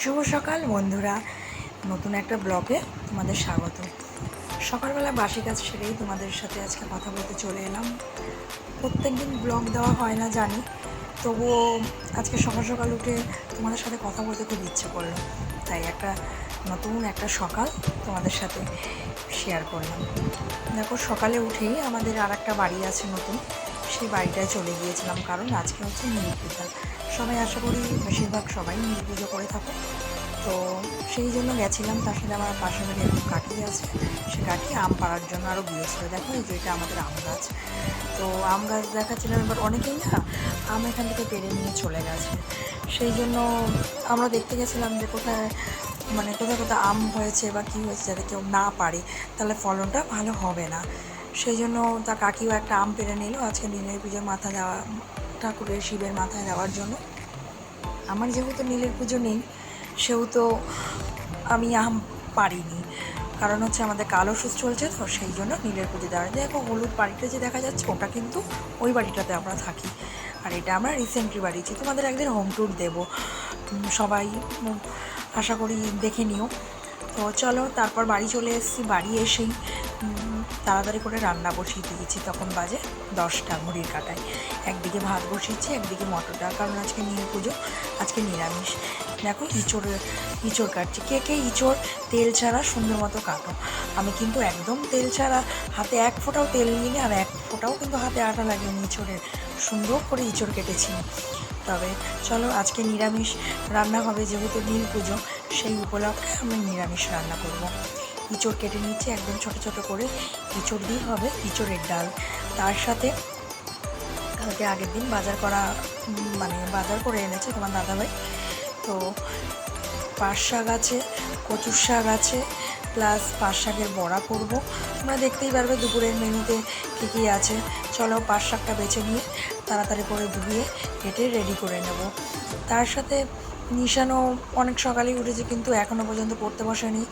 শুভ সকাল বন্ধুরা। নতুন একটা ব্লগে তোমাদের স্বাগত। সকালবেলা বাসি কাজ সেরেই তোমাদের সাথে আজকে কথা বলতে চলে এলাম। প্রত্যেক দিন ব্লগ দেওয়া হয় না জানি তবুও আজকে সকাল সকাল উঠে তোমাদের সাথে কথা বলতে খুব ইচ্ছে করল। তাই একটা নতুন একটা সকাল তোমাদের সাথে শেয়ার করলাম। দেখো, সকালে উঠেই আমাদের আর একটা বাড়ি আছে নতুন। সেই বাড়িটায় চলে গিয়েছিলাম, কারণ আজকে হচ্ছে নীল পূজা। সবাই আশা করি বেশিরভাগ সবাই নীল পুজো করে থাকে। তো সেই জন্য গেছিলাম, তার সাথে আমার পাশে বাড়ি একটু কাঠি আছে। সে কাঠি আম পাড়ার জন্য আরও গিয়েছিল দেখো এই যে এটা আমাদের আম গাছ। তো আম গাছ দেখাচ্ছিলাম এবার অনেকেই না, আম এখান থেকে পেরে নিয়ে চলে গেছে। সেই জন্য আমরা দেখতে গেছিলাম যে কোথায় মানে কোথায় কোথায় আম হয়েছে বা কী হয়েছে যাতে কেউ না পারে, তাহলে ফলনটা ভালো হবে না। সেই জন্য তার কাকিও একটা আম পেরে নিল। আজকে নীলের পুজোর মাথা দেওয়া, ঠাকুরের শিবের মাথায় দেওয়ার জন্য। আমার যেহেতু নীলের পুজো নেই সেহেতু আমি আম পারিনি। কারণ হচ্ছে আমাদের কালো সুস চলছে, তো সেই জন্য নীলের পুজো দেওয়ার দেখো, হলুদ বাড়িটা যে দেখা যাচ্ছে, ওটা কিন্তু ওই বাড়িটাতে আমরা থাকি। আর এটা আমরা রিসেন্টলি বাড়িছি তোমাদের একদিন হোম ট্যুর দেবো। সবাই আশা করি দেখে নিও। তো চলো, তারপর বাড়ি চলে এসেছি। বাড়ি এসেই তাড়াতাড়ি করে রান্না বসিয়ে দিয়েছি। তখন বাজে দশটা ঘড়ির কাটায়। একদিকে ভাত বসিয়েছি, একদিকে মটর ডাল, কারণ আজকে নিয়ে পুজো, আজকে নিরামিষ। দেখো ইঁচড় ইঁচড় কাটছি। কে কে ইঁচড় তেল ছাড়া সুন্দর মতো কাটো? আমি কিন্তু একদম তেল ছাড়া হাতে এক ফোঁটাও তেল নিয়ে আর এক ফোঁটাও কিন্তু হাতে আটা লাগিয়ে ইঁচড়ের। সুন্দর করে ইঁচড় কেটেছি। তবে চলো আজকে নিরামিষ রান্না হবে, যেহেতু নীল পুজো, সেই উপলক্ষে আমি নিরামিষ রান্না করব। ইঁচড় কেটে নিচ্ছি একদম ছোট ছোট করে। ইঁচড় দিয়ে হবে ইঁচড়ের ডাল। তার সাথে কালকে আগের দিন বাজার করা মানে বাজার করে এনেছে তোমার দাদাভাই। তো পাট শাক আছে, কচুর শাক আছে, প্লাস পাট শাকের বড়া করব। তোমরা দেখতেই পারবে দুপুরের মেনুতে কী কী আছে। চলো পাট শাকটা বেছে নিয়ে তাড়াতাড়ি করে ধুয়ে কেটে রেডি করে নেব। তার সাথে নিশানও অনেক সকালেই উঠেছে, কিন্তু এখনও পর্যন্ত পড়তে বসেনি।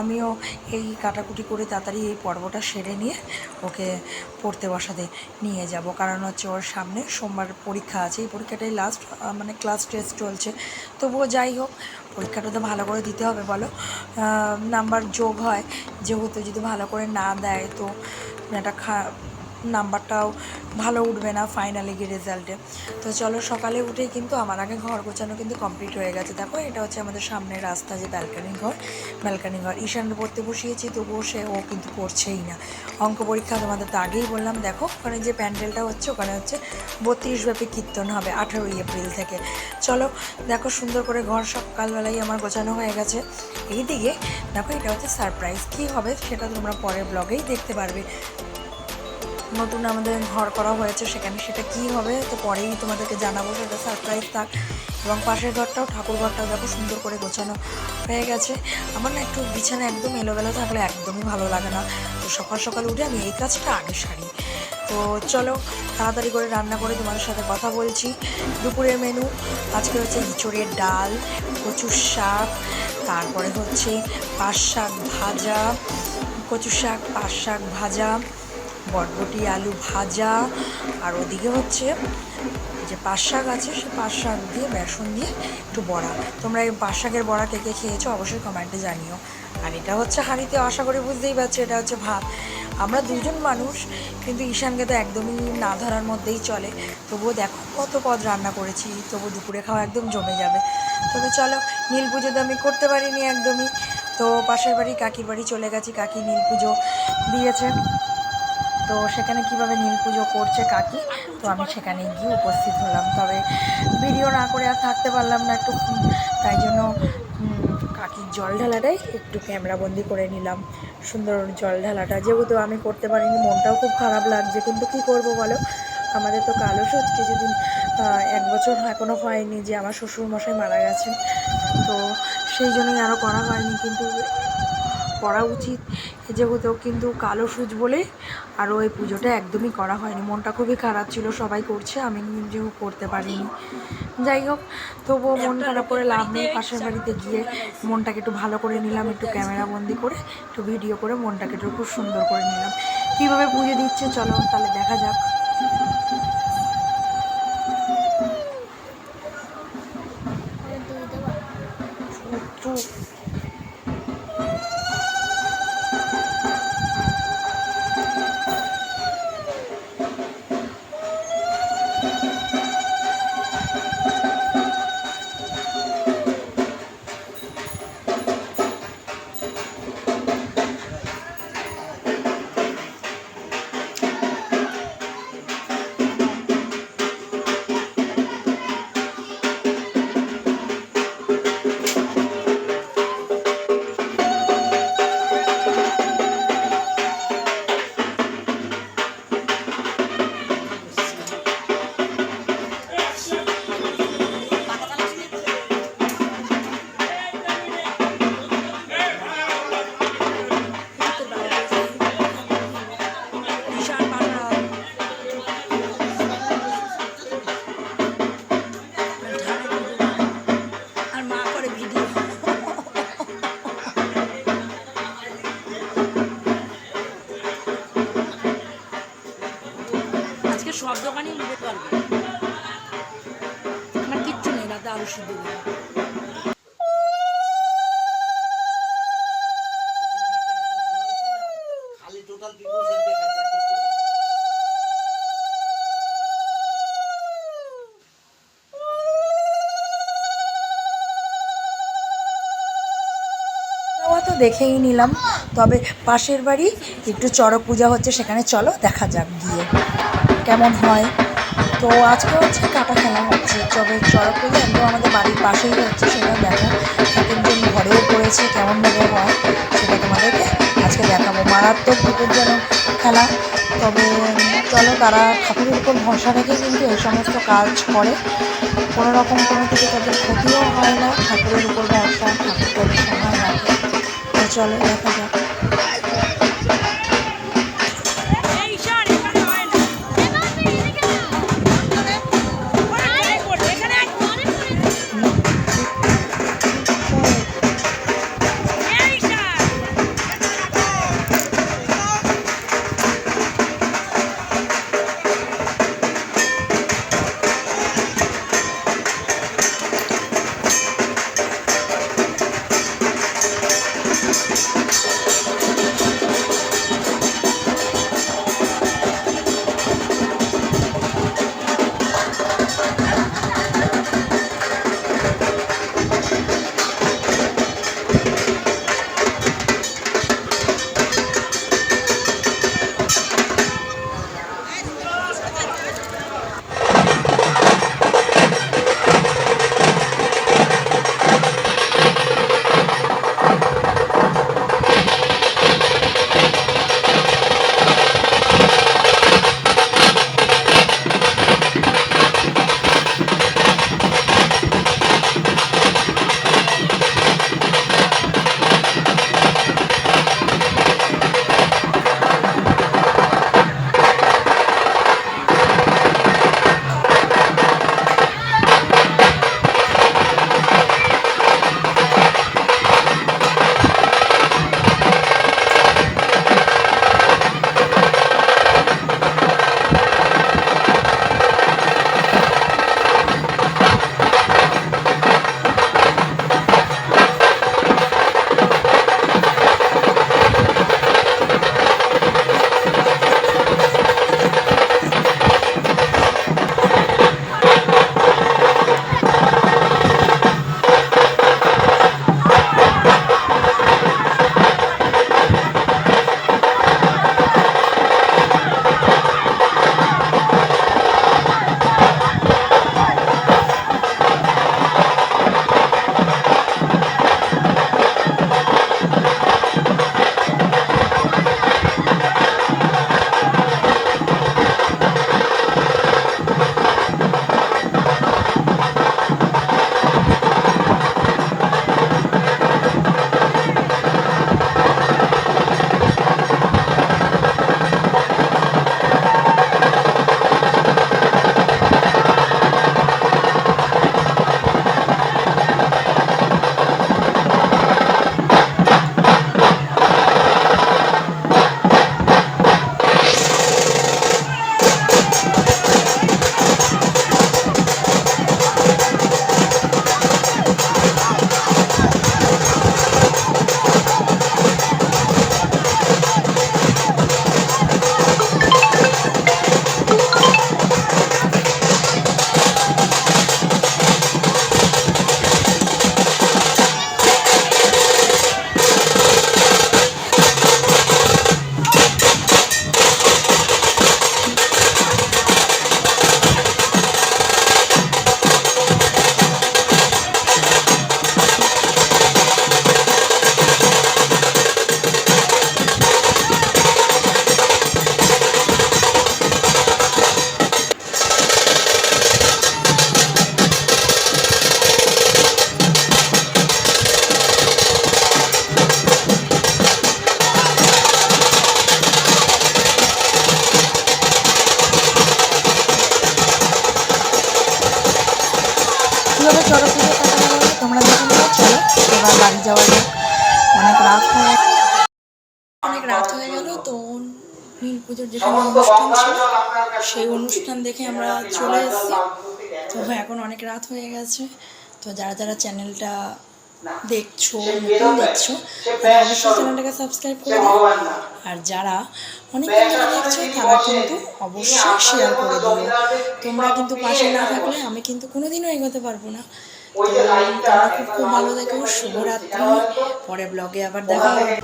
আমিও এই কাটাকুটি করে তাড়াতাড়ি এই পর্বটা সেরে নিয়ে ওকে পড়তে বসাতে নিয়ে যাব। কারণ হচ্ছে ওর সামনে সোমবার পরীক্ষা আছে। এই পরীক্ষাটাই লাস্ট মানে ক্লাস টেস্ট চলছে। তবুও যাই হোক, পরীক্ষাটা তো ভালো করে দিতে হবে, বলো। নাম্বার যোগ হয়, যেহেতু যদি ভালো করে না দেয়, তো একটা খা নাম্বারটাও ভালো উঠবে না ফাইনালে গিয়ে রেজাল্টে তো চলো সকালে উঠেই কিন্তু আমার আগে ঘর গোছানো কিন্তু কমপ্লিট হয়ে গেছে। দেখো, এটা হচ্ছে আমাদের সামনের রাস্তা যে ব্যালকানি ঘর। ব্যালকানি ঘর। ঈশানকে পড়তে বসিয়েছি, তবুও সে ও কিন্তু পড়ছেই না। অঙ্ক পরীক্ষা তোমাদের তো আগেই বললাম। দেখো, ওখানে যে প্যান্ডেলটা হচ্ছে, ওখানে হচ্ছে বত্রিশ ব্যাপী কীর্তন হবে আঠেরোই এপ্রিল থেকে। চলো, দেখো সুন্দর করে ঘর সকালবেলাই আমার গোছানো হয়ে গেছে। এইদিকে দেখো, এটা হচ্ছে সারপ্রাইজ কী হবে সেটা তোমরা পরের ব্লগেই দেখতে পারবে। নতুন আমাদের ঘর করা হয়েছে সেখানে সেটা কি হবে তো পরেই তোমাদেরকে জানাব, সেটা সারপ্রাইজ থাক। এবং পাশের ঘরটাও, ঠাকুর ঘরটাও দেখো সুন্দর করে গোছানো হয়ে গেছে। আমার না একটু বিছানা একদম এলোমেলো থাকলে একদমই ভালো লাগে না। তো সকাল সকাল উঠে আমি এই কাজটা আগে সারি। তো চলো, তাড়াতাড়ি করে রান্না করে তোমাদের সাথে কথা বলছি। দুপুরের মেনু আজকে হচ্ছে ইঁচড়ের ডাল, কচুর শাক, তারপরে হচ্ছে পাট শাক ভাজা কচু শাক পাট শাক ভাজা। বরবটি আলু ভাজা, আর ওদিকে হচ্ছে যে পাট শাক আছে, সে পাট শাক দিয়ে বেসন দিয়ে একটু বড়া। তোমরা এই পাট শাকের বড়া কে কে খেয়েছো অবশ্যই কমেন্টে জানিও। আর এটা হচ্ছে হাঁড়িতে আশা করি বুঝতেই পারছ, এটা হচ্ছে ভাত। আমরা দুজন মানুষ, কিন্তু ঈশানকে তো একদমই না ধরার মধ্যেই চলে। তবুও দেখো কত পদ রান্না করেছি তবু দুপুরে খাওয়া একদম জমে যাবে। তবে চলো, নীল পুজো তো আমি করতে পারিনি একদমই। তো পাশের বাড়ি কাকির বাড়ি চলে গেছি, কাকি নীল পুজো দিয়েছে। তো সেখানে কীভাবে নীল পুজো করছে কাকি? তো আমি সেখানে গিয়ে উপস্থিত হলাম। তবে ভিডিও না করে আর থাকতে পারলাম না একটু। তাই জন্য কাকির জল ঢালাটাই একটু ক্যামেরাবন্দি করে নিলাম। সুন্দর জল ঢালাটা। যেহেতু আমি করতে পারিনি, মনটাও খুব খারাপ লাগছে। কিন্তু কি করব বলো? আমাদের তো কালো সোচ কিছুদিন এক বছর এখনও হয়নি যে আমার শ্বশুরমশাই মারা গেছেন। তো সেই জন্যই আরও করা হয়নি। কিন্তু করা উচিত। যেহেতু কিন্তু কালো সুচ বলে আর ওই পুজোটা একদমই করা হয়নি। মনটা খুবই খারাপ ছিল, সবাই করছে, আমি নিজেও করতে পারিনি। যাই হোক, তবুও মন খারাপ করে লাভ নেই, পাশের বাড়িতে গিয়ে মনটাকে একটু ভালো করে নিলাম, একটু ক্যামেরা বন্দি করে, একটু ভিডিও করে মনটাকে একটু খুব সুন্দর করে নিলাম। কীভাবে পুজো দিচ্ছে, চলো তাহলে দেখা যাক। যাওয়া তো দেখেই নিলাম তবে পাশের বাড়ি একটু চড়ক পূজা হচ্ছে সেখানে চলো দেখা যাক গিয়ে। কেমন হয়? তো আজকে হচ্ছে কাটা খেলা হচ্ছে। তবে চড়ক পূজা একদম আমাদের বাড়ির পাশেই হচ্ছে, সেটা দেখো। ঠাকুর জন্য ঘরেও পড়েছে কেমনভাবে হয়, সেটা তোমাদেরকে আজকে দেখাবো। মারাত্মক বিপজ্জনক খেলা। তবে চলো, তারা ঠাকুরের উপর ভরসা রেখে কিন্তু এই সমস্ত কাজ করে। কোনো রকম কোনো কিছু তাদের ক্ষতিও হয় না, ঠাকুরের উপর ভরসা ঠাকুর সময় রাখে। চলো, দেখা যাক। বাড়ি যাওয়া যাক। অনেক রাত হয়ে অনেক রাত হয়ে গেল, তো নীল পুজোর যেখানে অনুষ্ঠান ছিল, সেই অনুষ্ঠান দেখে আমরা চলে এসেছি। তো এখন অনেক রাত হয়ে গেছে। তো যারা যারা চ্যানেলটা দেখছ, নতুন দেখছ, তারা অবশ্যই চ্যানেলটাকে সাবস্ক্রাইব করে দিও। আর যারা অনেকদিন ধরে দেখছ, তারা কিন্তু অবশ্যই শেয়ার করে দিও। তোমরা কিন্তু পাশে না থাকলে আমি কিন্তু কোনোদিনও এগোতে পারব না। খুব ভালো দেখো শুভরাত্রি পরে ব্লগে আবার দেখা হবে।